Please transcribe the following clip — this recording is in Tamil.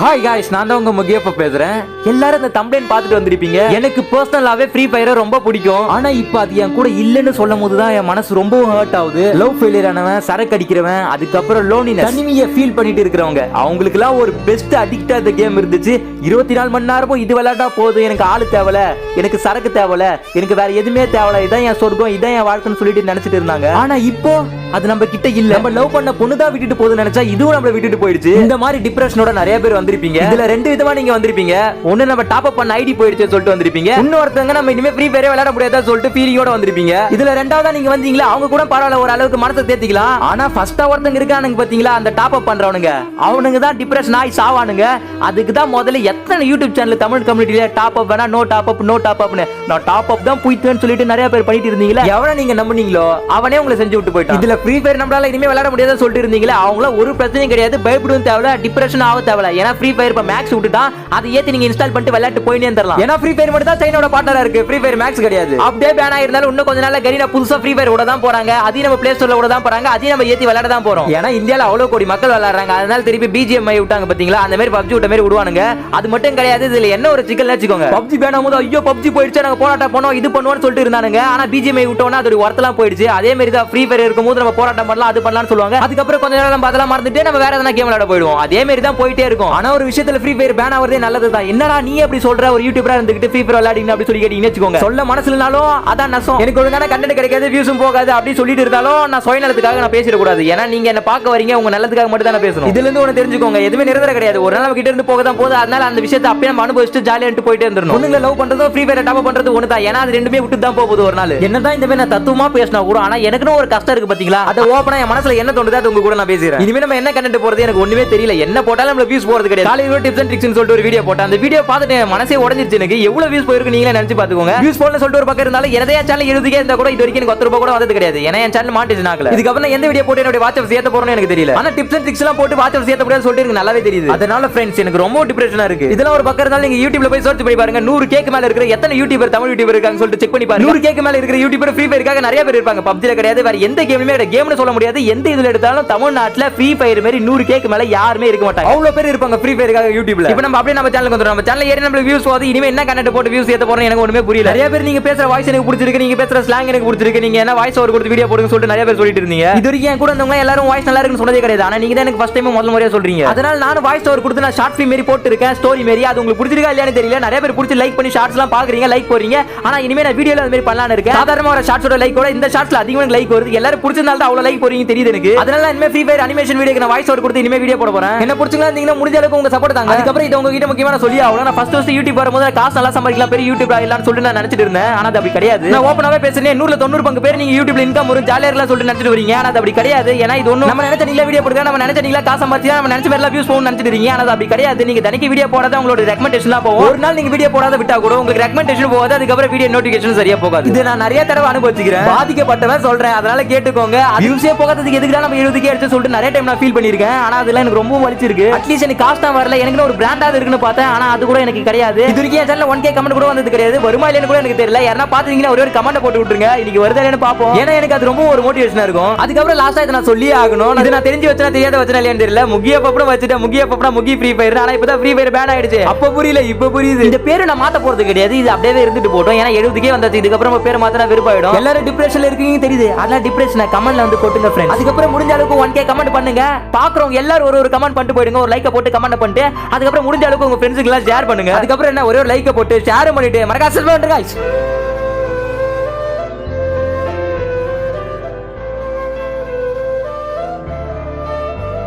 ஹாய் காய்ஸ் நான் தான் உங்க முகியப்ப பேசுறேன். எல்லாரும் இந்த தம்ப்ளைன் பார்த்துட்டு வந்திருப்பீங்க. எனக்கு பர்சனலாவே ஃப்ரீ ஃபயரை ரொம்ப பிடிக்கும். ஆனா இப்போ அது என் கூட இல்லைன்னு சொல்லும் போது தான் என் மனசு ரொம்பவும் ஹர்ட் ஆகுது. லவ் ஃபெயிலியர் ஆனவன் சரக்கு அடிக்கிறவன் அதுக்கப்புறம் லோனினஸ் தனிமையை ஃபீல் பண்ணிட்டு இருக்கிறவங்க. அவங்களுக்குலாம் ஒரு பெஸ்ட் அடிக்டா இந்த கேம் இருந்துச்சு. இருபத்தி நாலு மணி நேரமும் இது விளையாட்டா போதும் எனக்கு ஆளு தேவல எனக்கு சரக்கு தேவல எனக்கு வேற எதுவுமே தேவல. இதான் என் சொர்க்கம் இதான் என் வாழ்க்கைன்னு சொல்லிட்டு நினைச்சிட்டு இருந்தாங்க. ஆனா இப்போ அது நம்ம கிட்ட இல்ல. நம்ம லவ் பண்ண பொண்ணு தான் விட்டுட்டு போகுதுன்னு நினைச்சா இதுவும் நம்மள விட்டுட்டு போயிடுச்சு. இந்த மாதிரி டிப்ரெஷனோட நிறைய பேர் வந்திருப்பீங்க. இதுல ரெண்டு விதமா நீங்க வந்திருப்பீங்க. ஒண்ணு நம்ம டாப் அப் பண்ண ஐடி போயிடுச்சு சொல்லிட்டு வந்திருப்பீங்க. இன்னொருத்தவங்க நம்ம இனிமே ஃப்ரீ ஃபயரே விளையாட முடியாதா சொல்லிட்டு ஃபீலிங்கோட வந்திருப்பீங்க. இதுல ரெண்டாவதா நீங்க வந்தீங்களா? அவங்க கூட பரவாயில்ல ஒரு அளவுக்கு மனசை தேத்திக்கலாம். ஆனா ஃபர்ஸ்டா ஒருத்தங்க இருக்கானுங்க பாத்தீங்களா அந்த டாப் அப் பண்றவனுங்க. அவனுங்க தான் டிப்ரெஷன் ஆகி சாவானுங்க. அதுக்கு தான் முதல்ல எத்தனை யூடியூப் சேனல் தமிழ் கம்யூனிட்டில டாப் அப் வேணா no top up no top அப்னு நான் டாப் அப் தான் புய்த்துன்னு சொல்லிட்டு நிறைய பேர் பண்ணிட்டு இருந்தீங்களா? எவனை நீங்க நம்புனீங்களோ அவனே உங்களை செஞ்சு விட்டு போயிட்டான். இதுல ஃப்ரீ ஃபயர் நம்மளால இனிமே விளையாட முடியாதுன்னு சொல்லிட்டு இருந்தீங்களா அவங்கள ஒரு பிரச்சனையும் கிடையாது பயப்படவும் தேவையில்ல டிப்ரெஷன் ஆக தேவையில்ல. ஏன்னா ஃப்ரீ ஃபயர் இப்ப மேக்ஸ் விட்டுட்டான் அதை ஏத்தி நீங்க இன்ஸ்டால் பண்ணிட்டு விளையாட்டு போயினே தரலாம் ஏன்னா ஃப்ரீ ஃபயர் மட்டும் தான் சைனோட பார்ட்னரா இருக்கு. ஃப்ரீ ஃபயர் மேக்ஸ் கிடையாது. அப்படியே பேன் ஆயிருந்தாலும் இன்னும் கொஞ்ச நாள்ல கரீனா புதுசா ஃப்ரீ ஃபயர் கூட தான் போறாங்க. அதையும் நம்ம பிளே ஸ்டோர்ல கூட தான் போறாங்க. அதையும் நம்ம ஏத்தி விளையாட தான் போறோம். ஏன்னா இந்தியால அவ்வளவு கோடி மக்கள் விளையாடுறாங்க. அதனால திருப்பி பிஜிஎம் விட்டாங்க பாத்தீங்களா? அந்த மாதிரி பப்ஜி விட்ட மாதிரி விடுவானுங்க. அது மட்டும் கிடையாது. இதுல என்ன ஒரு சிக்கல் வச்சுக்கோங்க. பப்ஜி பேன் போது ஐயோ பப்ஜி போயிடுச்சு நாங்க போராட்டம் பண்ணோம் இது பண்ணுவோம்னு சொல்லிட்டு இருந்தானுங்க. ஆனா பிஜிஎம் விட்டோம்னா அதோட ஒர்த்தெல்லாம் போயிடுச்சு. அதே மாதிரி தான் ஃப்ரீ ஃபயர் இருக்கும்போது நம்ம போராட்டம் பண்ணலாம் அது பண்ணலாம்னு சொல்லுவாங்க. அதுக்கப்புறம் கொஞ்ச நேரம் நம்ம அதெல்லாம் மறந்துட்டு நம்ம வேற எதனா கேம் விளையாட போயிடுவோம். அதே மாதிரி தான் போயிட்டே இருக்கும். ஆனா ஒரு விஷயத்துல ஃப்ரீ ஃபயர் பேன் ஆவறதே நல்லது தான். என்னடா நீ எப்படி சொல்ற? ஒரு யூடியூபரா இருந்துகிட்டு ஃப்ரீ ஃபயர் விளையாடிங்க அப்படி சொல்லி கேட்டீங்கன்னு வச்சுக்கோங்க. சொல்ல மனசுலனாலும் அதான் நசம். எனக்கு ஒழுங்கான கண்டென்ட் கிடைக்காது வியூஸும் போகாது அப்படி சொல்லிட்டு இருந்தாலும் நான் சுயநலத்துக்காக நான் பேசிடக்கூடாது. ஏன்னா நீங்க என்ன பார்க்க வரீங்க உங்க நல்லதுக்காக மட்டும் தான் பேசணும். இதுல இருந்து ஒன்று தெரிஞ்சுக்கோங்க. எதுவுமே நிரந்தர கிடையாது. ஒரு நாள் நம்ம கிட்ட இருந்து போக தான் போகுது அதனால அந்த விஷயத்தை அப்படியே நம்ம அனுபவிச்சுட்டு ஜாலியா போயிட்டே இருந்தோம் பொண்ணுங்களை லவ் பண்றதும் ஃப்ரீ ஃபயர் டாப் பண்றது ஒன்று தான் ஏன்னா அது ரெண்டுமே விட்டு தான் போகுது ஒரு நாள். என்னதான் இந்த மாதிரி நான் தத்துவமா பேசினா கூட ஆனா எனக்குன்னு ஒரு கஷ்டம் இருக்கு பாத்தீங்களா? அதை ஓப்பனா என் மனசுல என்ன தோணுது அது உங்க கூட நான் பேசுறேன் இனிமே நம்ம என்ன கண்டென்ட் போறது எனக்கு ஒண்ணுமே தெரியல. என்ன போட்டாலும் நம்ம வியூஸ் போறது கிடையாது. காலையில டிப்ஸ் அண்ட் ட்ரிக்ஸ் சொல்லிட்டு ஒரு வீடியோ போட்டேன். அந்த வீடியோ பார்த்துட்டு மனசே உடஞ்சிருச்சு எனக்கு. எவ்வளவு வியூஸ் போயிருக்கு நீங்களே நினைச்சு பாத்துக்கோங்க வியூஸ் போடல சொல்லிட்டு ஒரு பக்கம் இருந்தாலும் எதையா சேனல் எழுதுக்கே இருந்தா கூட இது வரைக்கும் எனக்கு ரூபாய் கூட வந்தது கிடையாது. ஏன்னா என் சேனல் மாட்டிச்சு நாக்கல இதுக்கப்புறம் எந்த வீடியோ போட்டு என்னோட வாட்ச் சேர்த்த போறேன்னு எனக்கு தெரியல. ஆனா டிப்ஸ் அண்ட் ட்ரிக்ஸ் எல்லாம் போட்டு வாட்ச் சேர்த்த முடியாது சொல்லிட்டு எனக்கு நல்லாவே தெரியுது. அதனால ஃப்ரெண்ட்ஸ் எனக்கு ரொம்ப டிப்ரெஷனா இருக்கு. இதெல்லாம் ஒரு பக்கம் இருந்தாலும் நீங்க யூடியூப்ல போய் சர்ச் பண்ணி பாருங்க. நூறு கேக்கு மேல இருக்கிற எத்தனை யூடியூபர் தமிழ் யூடியூபர் இருக்காங்க சொல்லிட்டு செக் பண்ணி பாருங்க. நூறு கேக்கு மேல இருக்கிற யூடியூபர் ஃப்ரீ ஃபயருக்காக நிறைய பேர் இருப்பாங்க. பப்ஜில கிடையாது வேற எந்த கேம்லயுமே கிடையாது. கேம்னு சொல்ல முடியாது. எந்த இதுல எடுத்தாலும் தமிழ்நாட்டுல ஃப்ரீ ஃபயர் மாதிரி நூறு கேக்கு மேல யாருமே இருக்க மாட்டாங்க. அவ்வளவு பேர் இருப்பாங்க ஃப்ரீ ஃபயருக்காக யூடியூப்ல இப்போ நம்ம அப்படியே நம்ம சேனலுக்கு வந்துடும் நம்ம சேனல் ஏறி நம்ம வியூஸ் போகுது. இனிமே என்ன கண்டென்ட் போட்டு வியூஸ் ஏத்த போறோம் எனக்கு ஒண்ணுமே புரியல. நிறைய பேர் நீங்க பேசுற வாய்ஸ் எனக்கு பிடிச்சிருக்கு. நீங்க பேசுற ஸ்லாங் எனக்கு பிடிச்சிருக்கு. நீங்க என்ன வாய்ஸ் ஓவர் கொடுத்து வீடியோ போடுங்க சொல்லிட்டு நிறைய பேர் சொல்லிட்டு இருந்தீங்க. இது வரைக்கும் என் கூட இருந்தவங்க எல்லாரும் வாய்ஸ் நல்லா இருக்குன்னு சொன்னதே கிடையாது. ஆனா நீங்க தான் எனக்கு ஃபர்ஸ்ட் டைம் முதல் முறையா சொல்றீங்க. அதனால நானும் வாய்ஸ் ஓவர் கொடுத்து நான் ஷார்ட் ஃபிலிம் மாரி போட்டு இருக்கேன் ஸ்டோரி மாரி. அது உங்களுக்கு பிடிச்சிருக்கா இல்லையான்னு தெரியல. நிறைய பேர் பிடிச்சி லைக் பண்ணி ஷார்ட்ஸ் எல்லாம் பாக்குறீங்க லைக் போறீங்க ஆனா இனிமே நான் வீடியோல அந்த மாதிரி பண்ணலாம்னு இருக்கேன். சாதாரணமா ஒரு ஷார்ட்ஸோட லைக் கூட இந்த ஷார்ட்ஸ்ல அதிகமாக லைக் வருது. எல்லாரும் பிடிச்சதால தான் அவ்வளவு லைக் போறீங்க தெரியுது எனக்கு. அதனால இனிமே ஃப்ரீ ஃபயர் அனிமேஷன் வீடியோக்கு நான் வாய்ஸ் ஓவர் கொடுத்து இனிமே வீடியோ போட போறேன். என்ன பிடிச்சிங்களா இருந்தீங்கன்னா முடிஞ்ச அளவுக்கு உங்க சப்போர்ட் தாங்க. அதுக்கப்புறம் இது உங்ககிட்ட முக்கியமான சொல்லி ஆகணும். நான் ஃபர்ஸ்ட் ஃபர்ஸ்ட் யூடியூப் வரும்போது காசு நல்லா சம்பாதிக்கலாம் பெரிய யூடியூப் ஆகலாம்னு சொல்லிட்டு நான் நினைச்சிட்டு இருந்தேன். ஆனா அது அப்படி கிடையாது. நான் ஓப்பனாவே பேசுறேன் நூறுல தொண்ணூறு பங்கு பேர் நீங்க யூடியூப்ல இன்கம் வரும். ஜாலியா இருக்கலாம் சொல்லிட்டு நினைச்சிட்டு வரீங்க. ஆனா அது அப்படி கிடையாது. ஏன்னா இது ஒன்றும் நம்ம நினைச்ச நீங்களா வீடியோ போடுங்க நம்ம நினைச்ச நீங்களா காசு சம்பாதிச்சு நம்ம நினைச்ச மாதிரி வியூஸ் போகணும்னு நினைச்சிட்டு இருக்கீங்க. ஆனா அது அப்படி கிடையாது. நீங்க தனிக்கு வீடியோ போடாத உங்களோட ரெக்கமெண்டேஷன் போகும். ஒரு நாள் நீங்க வீடியோ போடாத விட்டா கூட உங்களுக்கு ரெக்கமெண்டேஷன் போகாது. அதுக்கப்புறம் வீடியோ நோட்டிபிகேஷன் சரியா போகாது. இது நான் நிறைய தடவை அனுபவிச்சுக்கிறேன். பாதிக்கப்பட்டவன் சொல்றேன். அதனால கேட்டுக்கோங்க. வியூஸே போகாததுக்கு எதுக்கு நம்ம எழுபதுக்கே எடுத்து சொல்லிட்டு நிறைய டைம் நான் ஃபீல் பண்ணிருக்கேன் ஆனா அதெல்லாம் எனக்கு ரொம்ப வலிச்சிருக்கு அட்லீஸ்ட் எனக்கு காசு தான் வரல. எனக்கு ஒரு பிராண்டாவது இருக்குன்னு பார்த்தேன். ஆனா அது கூட எனக்கு கிடையாது. இது வரைக்கும் என் சேனல் ஒன் கே கமெண்ட் கூட வந்தது கிடையாது. வருமா இல்லைன்னு கூட எனக்கு தெரியல. யாரா பாத்தீங்கன்னா ஒரே ஒரு கமெண்ட் போட்டு விட்டுருங்க. இன்னைக்கு வருதா இல்லைன்னு பாப்போம் ஏன்னா எனக்கு அது ரொம்ப ஒரு மோட்டிவேஷனா இருக்கும். அதுக்கப்புறம் லாஸ்டா இதை நான் சொல்லியே ஆகணும். இது நான் தெரிஞ்சு வச்சா தெரியாத வச்சா இல்லையான்னு தெரியல. முக்கிய பப்படம் வச்சுட்டேன். முக்கிய பப்படம் முக்கிய ஃப்ரீ ஃபயர் ஆனா இப்பதான் ஃப்ரீ ஃபயர் பேன் ஆயிடுச்சு. அப்ப புரியல இப்ப புரியுது. இந்த பேரு நான் மாத்த போறது கிடையாது. இது அப்படியே இருந்துட்டு போட்டோம். ஏன்னா எழுபதுக்கே வந்தாச்சு. இதுக்கப்புறம் பேர் மாத்தினா வெறுப்பாயிடும். எல்லாரும் டிப்ரெஷன்ல இருக்கீங்க தெரியுது. அதெல்லாம் டிப்ரெஷன் கமெண்ட்ல வந்து கொட்டுங்க ஃப்ரெண்ட்ஸ் அதுக்கப்புறம் முடிஞ்ச அளவுக்கு ஒன் கே கமெண்ட் பண்ணுங்க. பாக்குறவங்க எல்லாரும் ஒரு ஒரு கமெண்ட் பண்ணிட்டு போயிடுங்க. ஒரு லைக்கை போட்டு கமெண்ட் பண்ணிட்டு அதுக்கப்புறம் முடிஞ்ச அளவுக்கு உங்க ஃப்ரெண்ட்ஸுக்கு எல்லாம் ஷேர் பண்ணுங்க. அதுக்கப்புறம் என்ன? ஒரே ஒரு லைக்கை போட்டு ஷேர் பண்ணிட்டு மறக்காம பண்ணுங்க